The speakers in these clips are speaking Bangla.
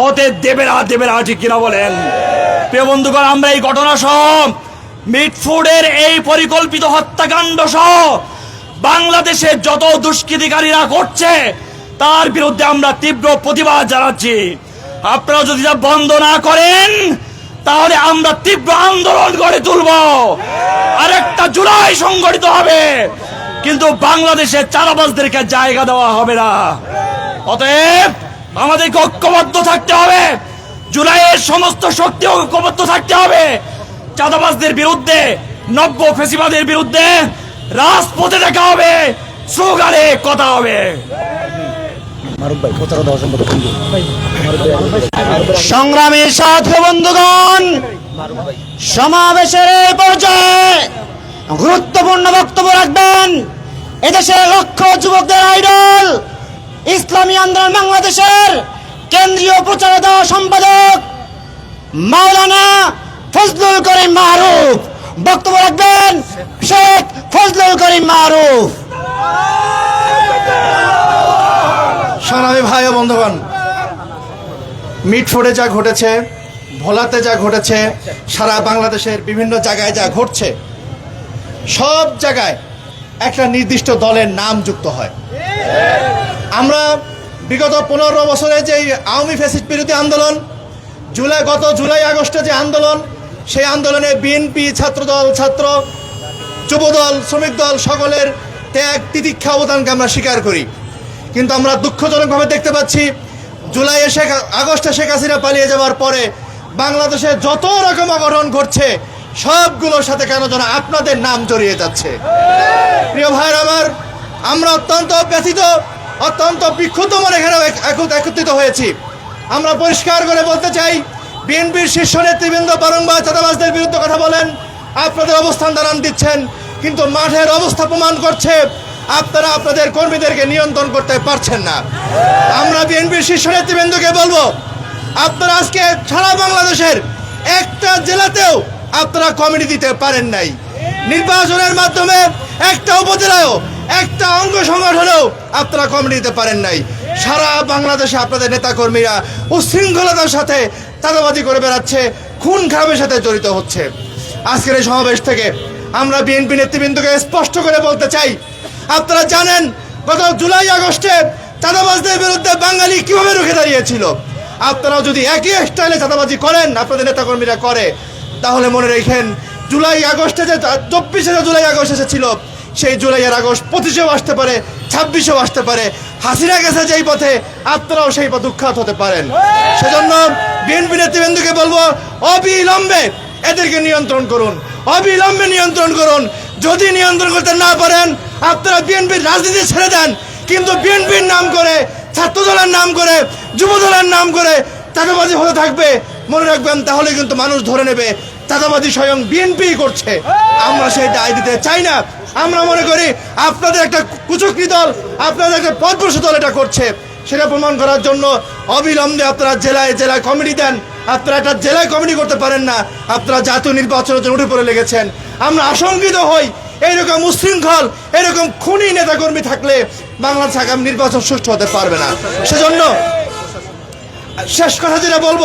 হতে দেবে না দেবে ঠিক কিনা বলেন? প্রিয় বন্ধুগণ, আমরা এই ঘটনা সহ মিটফুডের এই পরিকল্পিত হত্যাকাণ্ড সহ বাংলাদেশে যত দুষ্কৃতিকারীরা করছে তার বিরুদ্ধে আমরা তীব্র প্রতিবাদ জানাচ্ছি। আপনারা যদি তা বন্ধ না করেন, তাহলে আমরা তীব্র আন্দোলন গড়ে তুলব। আরেকটা জুলাই সংগঠিত হবে, কিন্তু বাংলাদেশে চারাবাজদেরকে জায়গা দেওয়া হবে না। অতএব আমাদেরকে ঐক্যবদ্ধ থাকতে হবে। জুলাইয়ের সমস্ত শক্তি ঐক্যবদ্ধ থাকতে হবে। চাঁদাবাজদের বিরুদ্ধে নব্য ফেসিবাদের বিরুদ্ধে রাজপথে দেখা হবে স্লোগানে কথা হবে। সংগ্রামের সাথে বন্ধুগণ সমাবেশের এই পর্যায়ে গুরুত্বপূর্ণ বক্তব্য রাখবেন। এদেশের লক্ষ যুবকদের আইডল ইসলামী আন্দোলন বাংলাদেশের কেন্দ্রীয় প্রচারতা সম্পাদক মাওলানা ফজলুল করিম মারুফ বক্তব্য রাখবেন শেখ ফজলুল করিম মারুফ সংগ্রামী ভাই বন্ধুগণ মিটফোর্ডে যা ঘটেছে, ভোলাতে যা ঘটেছে, সারা বাংলাদেশের বিভিন্ন জায়গায় যা ঘটছে, সব জায়গায় একটা নির্দিষ্ট দলের নাম যুক্ত হয়। আমরা বিগত পনেরো বছরে যে আওয়ামী ফ্যাসিস্ট বিরোধী আন্দোলন, জুলাই, গত জুলাই, আগস্টে যে আন্দোলন, সেই আন্দোলনে বিএনপি, ছাত্রদল, ছাত্র, যুবদল, শ্রমিক দল সকলের ত্যাগ, তিতিক্ষা অবদানকে আমরা স্বীকার করি। কিন্তু আমরা দুঃখজনকভাবে দেখতে পাচ্ছি, জুলাইয়ে শেখ, আগস্টে শেখ হাসিনা পালিয়ে যাওয়ার পরে বাংলাদেশে যত রকম অঘটন ঘটছে, সবগুলোর সাথে কেন যেন আপনাদের নাম জড়িয়ে যাচ্ছে। প্রিয় ভাইয়ের আমার, আমরা অত্যন্ত ব্যথিত অত্যন্ত বিক্ষুব্ধ মনে এখানে এক- এক- একত্রিত হয়েছি। আমরা পরিষ্কার করে বলতে চাই, বিএনপির শীর্ষ নেতৃবৃন্দ বারংবার চাঁদাবাজদের বিরুদ্ধে কথা বলেন, আপনাদের অবস্থান দাঁড়ান দিচ্ছেন, কিন্তু মাঠের অবস্থা প্রমাণ করছে, আপনারা আপনাদের কর্মীদেরকে নিয়ন্ত্রণ করতে পারছেন না। আমরা বিএনপির শীর্ষ নেতৃবৃন্দকে বলব, আপনারা আজকে সারা বাংলাদেশের একটা জেলাতেও আপনারা কমিটি দিতে পারেন নাই। নির্বাচনের মাধ্যমে একটা উপজেলায়ও একটা অঙ্গ সংগঠনেও আপনারা কমিটি দিতে পারেন নাই। সারা বাংলাদেশে আপনাদের নেতাকর্মীরা উশৃঙ্খলতার সাথে চাঁদাবাজি করে বেড়াচ্ছে, খুন খারাপের সাথে জড়িত হচ্ছে। আজকের এই সমাবেশ থেকে আমরা বিএনপি নেতৃবৃন্দকে স্পষ্ট করে বলতে চাই, আপনারা জানেন গত জুলাই আগস্টে চাঁদাবাজদের বিরুদ্ধে বাঙালি কীভাবে রুখে দাঁড়িয়েছিল? আপনারাও যদি একই স্টাইলে চাঁদাবাজি করেন, আপনাদের নেতাকর্মীরা করে, তাহলে মনে রেখেন জুলাই আগস্টে যে চব্বিশে জুলাই আগস্ট এসেছিল সেই জুলাইয়ের আগস্ট পঁচিশেও আসতে পারে, ছাব্বিশেও আসতে পারে। হাসিনা গেছে যেই পথে, আপনারাও সেই পথে উৎখাত হতে পারেন। সেজন্য বিএনপি নেতৃবৃন্দকে বলব, অবিলম্বে এদেরকে নিয়ন্ত্রণ করুন। অবিলম্বে নিয়ন্ত্রণ করুন। যদি নিয়ন্ত্রণ করতে না পারেন, আপনারা বিএনপির রাজনীতি ছেড়ে দেন। কিন্তু বিএনপির নাম করে ছাত্র দলের নাম করে যুব দলের নাম করে, চাঁদাবাজি হতে থাকবে, মনে রাখবেন তাহলে কিন্তু মানুষ ধরে নেবে। চাঁদাবাজি স্বয়ং বিএনপি করছে। আমরা সেই দায় দিতে চাই না। আমরা মনে করি আপনাদের একটা কুচক্রি দল, আপনাদের একটা পদপুরুষ দল এটা করছে। সেটা প্রমাণ করার জন্য অবিলম্বে আপনারা জেলায় জেলায় কমিটি দেন। আপনারা একটা জেলায় কমিটি করতে পারেন না। আপনারা জাতীয় নির্বাচনের জন্য উঠে পড়ে লেগেছেন। আমরা আশঙ্কিত হই এইরকম উশৃঙ্খল, এরকম খুনি নেতাকর্মী থাকলে বাংলাদেশ আগামী নির্বাচন সুষ্ঠু হতে পারবে না। সেজন্য শেষ কথা যেটা বলব,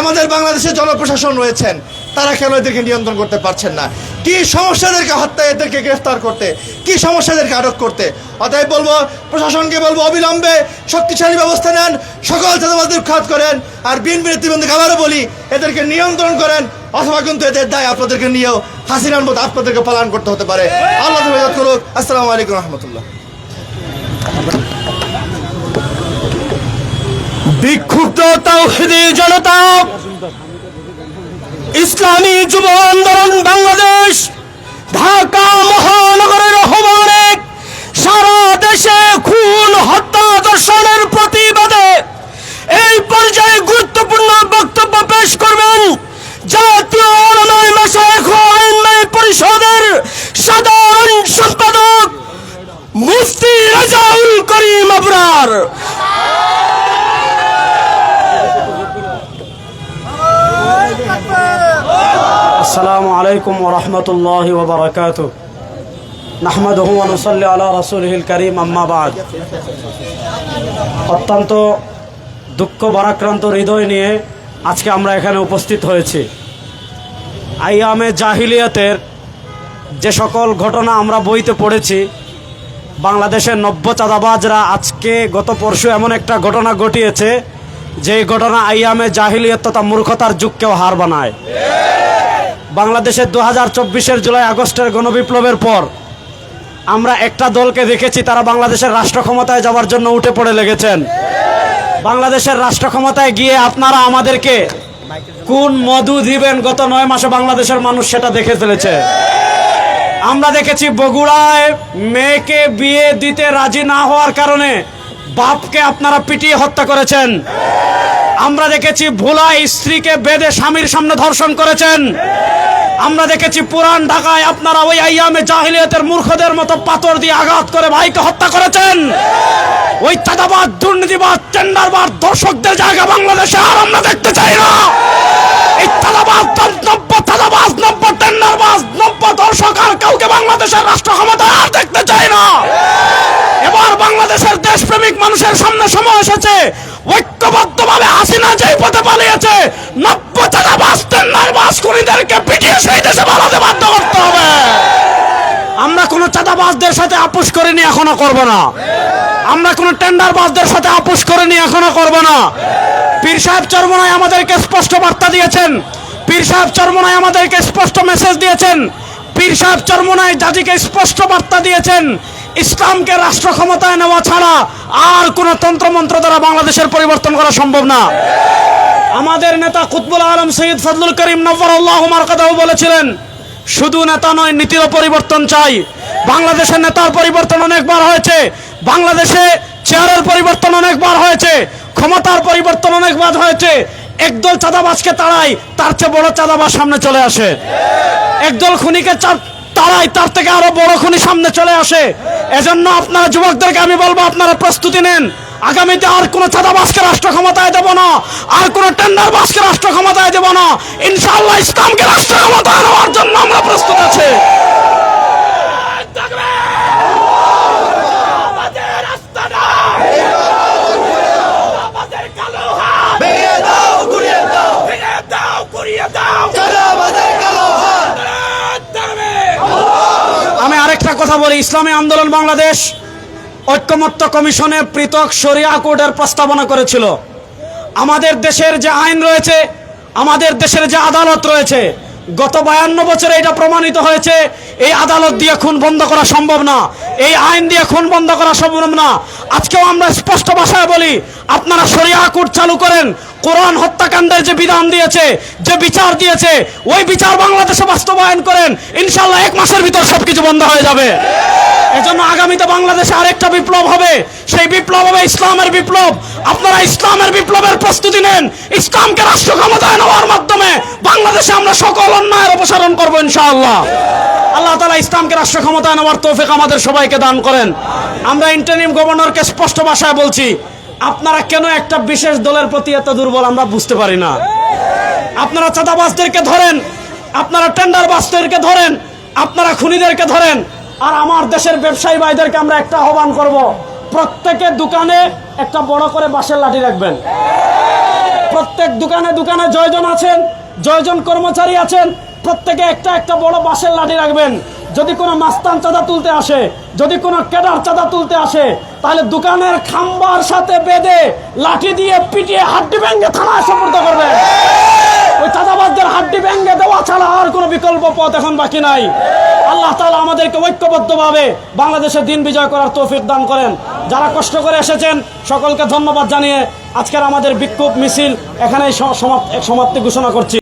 আমাদের বাংলাদেশে জনপ্রশাসন রয়েছেন। তারা কেন এদেরকে নিয়ন্ত্রণ করতে পারছেন না? কি সমস্যাদেরকে হত্যা, এদেরকে গ্রেফতার করতে? কি সমস্যাদেরকে আটক করতে? অতএব বলব, প্রশাসনকে বলব, অবিলম্বে শক্তিশালী ব্যবস্থা নেন, সকল চাঁদাবাজদের উৎখাত করেন, আর বিএনপি নেতৃবৃন্দকে আবারও বলি, এদেরকে নিয়ন্ত্রণ করেন, অথবা কিন্তু এদের দায় আপনাদেরকে নিয়েও হাসিনার মতো আপনাদেরকে পালন করতে হতে পারে। আল্লাহ করুক। আসসালামু আলাইকুম রহমতুল্লাহ। বিক্ষুব্ধ তাওহিদি জনতা ইসলামী যুব আন্দোলন বাংলাদেশ, ঢাকা মহানগরের আহ্বানে সারা দেশে খুন, হত্যা দর্শনের প্রতিবাদে এই পর্যায়ে গুরুত্বপূর্ণ বক্তব্য পেশ করবেন পরিষদের সাধারণ সম্পাদক মুফতি রাজাউল করিম আবরার। السلام عليكم ورحمة الله وبركاته نحمده ونصلي على رسوله الكريم أما بعد অত্যন্ত দুঃখ ভারাক্রান্ত হৃদয় নিয়ে আজকে আমরা এখানে উপস্থিত হয়েছি আইয়ামে জাহিলিয়াতের যে সকল ঘটনা আমরা বইতে পড়েছি বাংলাদেশের নব্য চাঁদাবাজরা আজকে গত পরশু এমন একটা ঘটনা ঘটিয়েছে যে ঘটনা আইয়ামে জাহিলিয়ত তথা মূর্খতার যুগকেও হার বানায় বাংলাদেশের দু হাজার চব্বিশের জুলাই আগস্টের গণবিপ্লবের পর আমরা একটা দলকে দেখেছি, তারা বাংলাদেশের রাষ্ট্র ক্ষমতায় যাওয়ার জন্য উঠে পড়ে লেগেছেন। বাংলাদেশের রাষ্ট্র ক্ষমতায় গিয়ে আপনারা আমাদেরকে কোন মধু দিবেন গত নয় মাসে বাংলাদেশের মানুষ সেটা দেখে ফেলেছে। আমরা দেখেছি বগুড়ায় মেয়েকে বিয়ে দিতে রাজি না হওয়ার কারণে বাপকে আপনারা পিটিয়ে হত্যা করেছেন। আমরা দেখেছি ভোলা স্ত্রীকে বেদে স্বামীর সামনে ধর্ষণ করেছেন। আমরা দেখেছি পুরান ঢাকায় আপনারা ওই আইয়ামে জাহিলিয়াতের মূর্খদের মতো পাথর দিয়ে আঘাত করে ভাইকে হত্যা করেছেন। ওই চাঁদাবাদ দুর্নীতিবাদ টেন্ডারবাদ দর্শকদের জায়গা বাংলাদেশে আর আমরা দেখতে চাই না। এই চাঁদাবাজ নব্য চাঁদাবাজ নব্য টেন্ডারবাজ নব্য দর্শক আর কাউকে বাংলাদেশের রাষ্ট্র ক্ষমতায় আর দেখতে চাই না এবার বাংলাদেশের দেশপ্রেমিক মানুষের সামনে সময় এসেছে। ঐক্যবদ্ধভাবে হাসিনা যেই পথে পালিয়েছে নব্য চাঁদাবাজ টেন্ডারবাজ খুনিদেরকে পিটিয়ে সেই দেশে পালাতে বাধ্য করতে হবে। আমরা কোনো চাঁদাবাজদের সাথে আপোষ করিনি, এখনও করব না। আমরা কোনো টেন্ডারবাজদের সাথে আপোষ করিনি, এখনও করব না। পীর সাহেব চরমনায় আমাদেরকে স্পষ্ট বার্তা দিয়েছেন। পীর সাহেব চরমনায় আমাদেরকে স্পষ্ট মেসেজ দিয়েছেন। পীর সাহেব চরমনায় জাতিকে স্পষ্ট বার্তা দিয়েছেন। ইসলামকে রাষ্ট্র ক্ষমতায় নেওয়া ছাড়া আর কোন তন্ত্রমন্ত্র দ্বারা বাংলাদেশের পরিবর্তন করা সম্ভব না। আমাদের নেতা কুতবুল আলম সৈয়দ ফজলুল করিম আল্লাহ মার্কাদাও বলেছিলেন, শুধু নেতা নয়, নীতিরও পরিবর্তন চাই। বাংলাদেশের নেতার পরিবর্তন অনেকবার হয়েছে। বাংলাদেশে চেয়ারের পরিবর্তন অনেকবার হয়েছে। ক্ষমতার পরিবর্তন অনেকবার হয়েছে। একদল চাঁদাবাজকে তাড়াই তার চেয়ে বড় চাঁদাবাজ সামনে চলে আসে। একদল খুনিকে চা- তাড়াই তার থেকে আরও বড় খুনি সামনে চলে আসে। এজন্য আপনারা যুবকদেরকে আমি বলব আপনারা প্রস্তুতি নেন। আগামীতে আর কোন চাঁদাবাজকে রাষ্ট্র ক্ষমতায় দেব না আর কোন টেন্ডার বাসকে রাষ্ট্র ক্ষমতায় দেব না। ইনশাআল্লাহ ইসলামকে রাষ্ট্র ক্ষমতায় নেওয়ার জন্য আমরা প্রস্তুত আছি। আমি আরেকটা কথা বলি, ইসলামী আন্দোলন বাংলাদেশ ঐক্যমত্য কমিশনে পৃথক শরিয়া কোর্টের প্রস্তাবনা করেছিল। আমাদের দেশের যে আইন রয়েছে, আমাদের দেশের যে আদালত রয়েছে গত বায়ান্ন বছরে এটা প্রমাণিত হয়েছে, এই আদালত দিয়ে খুন বন্ধ করা সম্ভব না, এই আইন দিয়ে খুন বন্ধ করা সম্ভব না। আজকেও আমরা স্পষ্ট ভাষায় বলি, আপনারা সরিয়া কোর্ট চালু করেন, কোরআন হত্যাকাণ্ডের যে বিধান দিয়েছে, যে বিচার দিয়েছে, ওই বিচার বাংলাদেশে বাস্তবায়ন করেন ইনশাল্লাহ এক মাসের ভিতর সবকিছু বন্ধ হয়ে যাবে। এজন্য আগামীতে বাংলাদেশে আরেকটা বিপ্লব হবে। সেই বিপ্লব হবে ইসলামের বিপ্লব। আপনারা ইসলামের বিপ্লবের প্রস্তুতি নেন। ইসলামকে রাষ্ট্র ক্ষমতায় নেওয়ার মাধ্যমে বাংলাদেশে আমরা সকল অন্যায়ের অপসারণ করব ইনশাআল্লাহ। আল্লাহ তালা ইসলামকে রাষ্ট্র ক্ষমতায় নেওয়ার তৌফিক আমাদের সবাইকে দান করেন। আমরা ইন্টারিম গভর্নরকে স্পষ্ট ভাষায় বলছি, আপনারা কেন একটা বিশেষ দলের প্রতি এত দুর্বল আমরা বুঝতে পারি না। আপনারা চাঁদাবাজদেরকে ধরেন, আপনারা টেন্ডার বাসদেরকে ধরেন, আপনারা খুনিদেরকে ধরেন আর আমার দেশের ব্যবসায়ী ভাইদেরকে আমরা একটা আহ্বান করব প্রত্যেকের দোকানে একটা বড় করে বাঁশের লাঠি রাখবেন। প্রত্যেক দোকানে দোকানে জয়জন আছেন, জয়জন কর্মচারী আছেন, প্রত্যেকে একটা একটা বড় বাঁশের লাঠি রাখবেন। যদি কোনো মাস্তান চাঁদা তুলতে আসে, যদি কোনো কেডার চাঁদা তুলতে আসে, তাহলে দোকানের খাম্বার সাথে বেঁধে লাঠি দিয়ে পিটিয়ে হাড্ডি ভেঙে থানায় সুপর্দ করবেন। ওই চাঁদাবাজদের হাড্ডি ভেঙে দেওয়া ছাড়া আর কোনো বিকল্প পথ এখন বাকি নাই। আল্লাহ তালা আমাদেরকে ঐক্যবদ্ধভাবে বাংলাদেশের দিন বিজয় করার তৌফিক দান করেন। যারা কষ্ট করে এসেছেন, সকলকে ধন্যবাদ জানিয়ে আজকের আমাদের বিক্ষোভ মিছিল এখানেই সমাপ্তি ঘোষণা করছি।